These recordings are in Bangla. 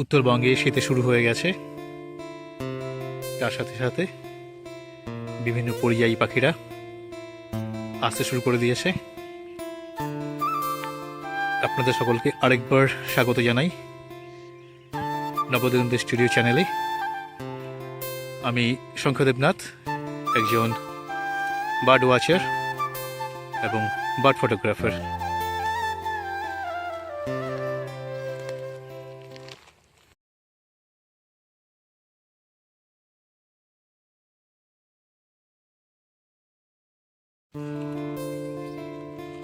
উত্তরবঙ্গে শীতে শুরু হয়ে গেছে। তার সাথে সাথে বিভিন্ন পরিযায়ী পাখিরা আসতে শুরু করে দিয়েছে। আপনাদের সকলকে আরেকবার স্বাগত জানাই নবদিগন্ত স্টুডিও চ্যানেলে। আমি শঙ্খদেবনাথ একজন বার্ড ওয়াচার এবং বার্ড ফটোগ্রাফার।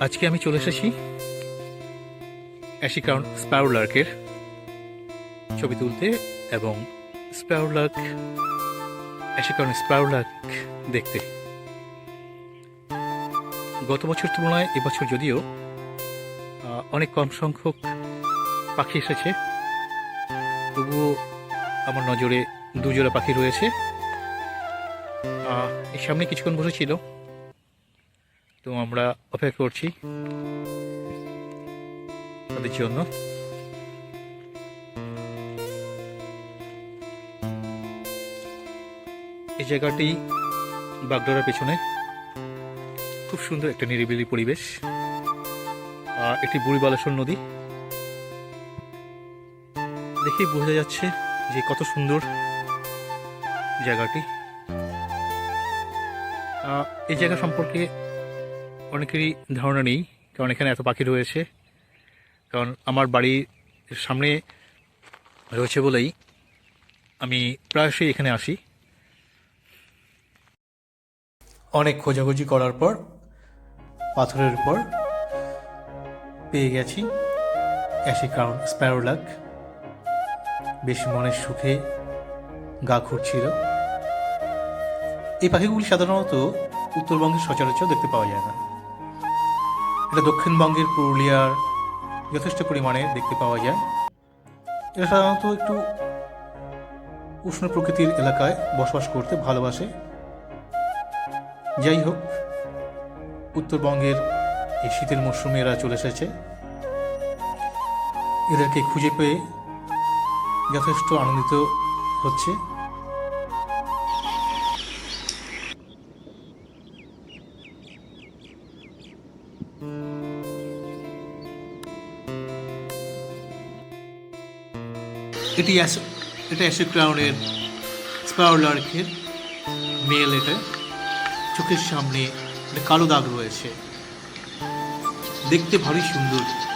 আজকে আমি চলে এসেছি অ্যাশিকাউন স্প্যারোলার্কের ছবি তুলতে এবং স্প্যারোলার্ক অ্যাশিকাউন স্প্যারোলার্ক দেখতে। গত বছর তুলনায় এবছর যদিও অনেক কম সংখ্যক পাখি এসেছে। তবুও আমার নজরে দুজোড়া পাখি রয়েছে। সামনে কিছুক্ষণ বসেছিল। তো আমরা অপেক্ষা করছি তাদের জন্য। এই জায়গাটি বাগডোরার পেছনে। খুব সুন্দর একটা নিরিবিলি পরিবেশ। আর একটি বুড়ি বালেশ্বর নদী। দেখেই বোঝা যাচ্ছে যে কত সুন্দর জায়গাটি। এই জায়গা সম্পর্কে অনেকেরই ধারণা নেই, কারণ এখানে এত পাখি রয়েছে। কারণ আমার বাড়ির সামনে রয়েছে বলেই আমি প্রায়শই এখানে আসি। অনেক খোঁজাখুঁজি করার পর, পাথরের উপর পেয়ে গেছি অ্যাশিকাউন স্প্যারোলাক বেশ মনের সুখে গা ঘুরছিল এই পাখিগুলি সাধারণত উত্তরবঙ্গের সচরাচর দেখতে পাওয়া যায় না। এটা দক্ষিণবঙ্গের পুরুলিয়ার যথেষ্ট পরিমাণে দেখতে পাওয়া যায়। এটা সাধারণত একটু উষ্ণ প্রকৃতির এলাকায় বসবাস করতে ভালোবাসে। যাই হোক, উত্তরবঙ্গের এই শীতের মরশুমে এরা চলে এসেছে। এদেরকে খুঁজে পেয়ে যথেষ্ট আনন্দিত হচ্ছে। এটি এটা অ্যাসিড ক্রাউনের স্পারোলার্কের মেল এটা। চোখের সামনে কালো দাগ রয়েছে। দেখতে ভারী সুন্দর।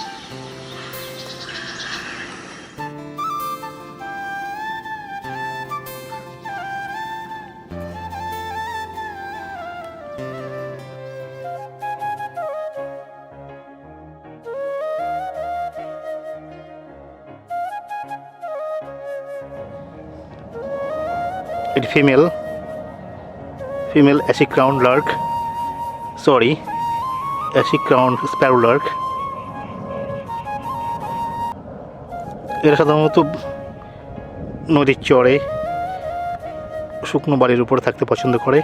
এটি female female ashy crown lark sorry ashy crown sparrow lark এরা সাধারণত নদীর চরে শুকনো বাড়ির উপরে থাকতে পছন্দ করে।